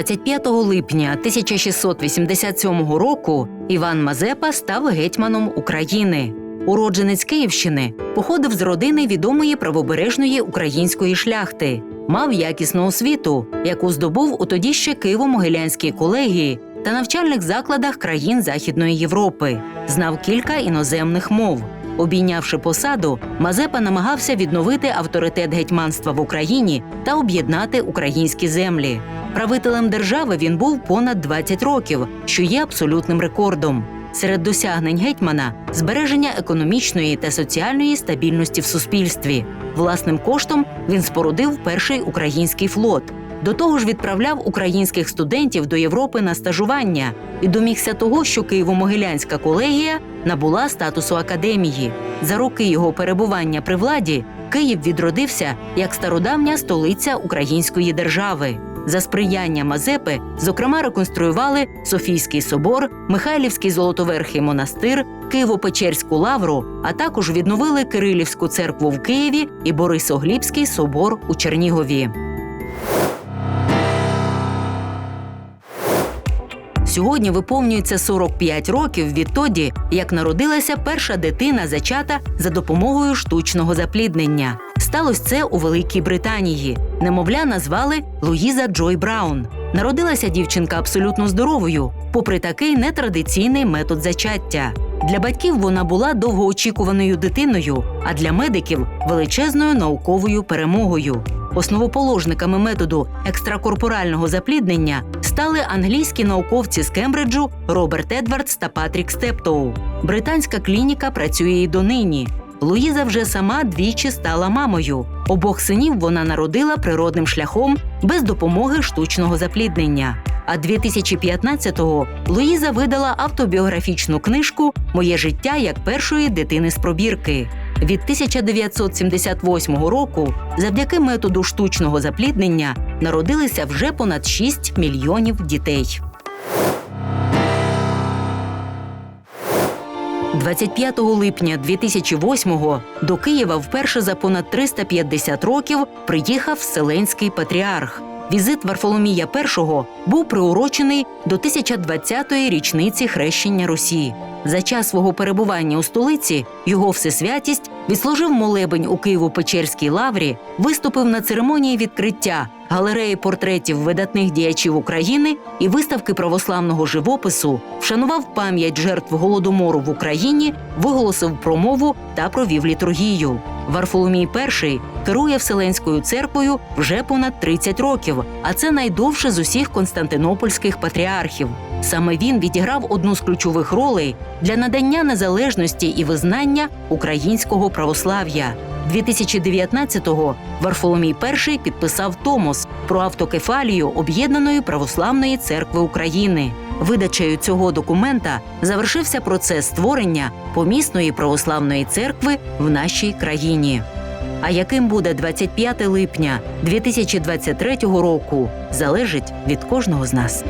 25 липня 1687 року Іван Мазепа став гетьманом України. Уродженець Київщини походив з родини відомої правобережної української шляхти, мав якісну освіту, яку здобув у тоді ще Києво-Могилянській колегії та навчальних закладах країн Західної Європи. Знав кілька іноземних мов. Обійнявши посаду, Мазепа намагався відновити авторитет гетьманства в Україні та об'єднати українські землі. Правителем держави він був понад 20 років, що є абсолютним рекордом. Серед досягнень гетьмана збереження економічної та соціальної стабільності в суспільстві. Власним коштом він спорудив перший український флот. До того ж, відправляв українських студентів до Європи на стажування і домігся того, що Києво-Могилянська колегія набула статусу академії. За роки його перебування при владі Київ відродився як стародавня столиця української держави. За сприяння Мазепи, зокрема, реконструювали Софійський собор, Михайлівський Золотоверхий монастир, Києво-Печерську лавру, а також відновили Кирилівську церкву в Києві і Борисоглібський собор у Чернігові. Сьогодні виповнюється 45 років відтоді, як народилася перша дитина зачата за допомогою штучного запліднення. Сталося це у Великій Британії. Немовля назвали Луїза Джой Браун. Народилася дівчинка абсолютно здоровою, попри такий нетрадиційний метод зачаття. Для батьків вона була довгоочікуваною дитиною, а для медиків величезною науковою перемогою. Основоположниками методу екстракорпорального запліднення стали англійські науковці з Кембриджу Роберт Едвардс та Патрік Стептоу. Британська клініка працює і донині. Луїза вже сама двічі стала мамою. Обох синів вона народила природним шляхом без допомоги штучного запліднення. А 2015-го Луїза видала автобіографічну книжку Моє життя як першої дитини з пробірки. Від 1978 року, завдяки методу штучного запліднення, народилися вже понад 6 мільйонів дітей. 25 липня 2008-го до Києва вперше за понад 350 років приїхав Вселенський патріарх. Візит Варфоломія І був приурочений до 1020-ї річниці хрещення Русі. За час свого перебування у столиці його всесвятість відслужив молебень у Києво-Печерській лаврі, виступив на церемонії відкриття галереї портретів видатних діячів України і виставки православного живопису, вшанував пам'ять жертв голодомору в Україні, виголосив промову та провів літургію. Варфоломій І керує Вселенською церквою вже понад 30 років, а це найдовше з усіх константинопольських патріархів. Саме він відіграв одну з ключових ролей для надання незалежності і визнання українського православ'я. 2019-го Варфоломій І підписав Томос про автокефалію Об'єднаної православної церкви України. Видачею цього документа завершився процес створення помісної православної церкви в нашій країні. А яким буде 25 липня 2023 року, залежить від кожного з нас.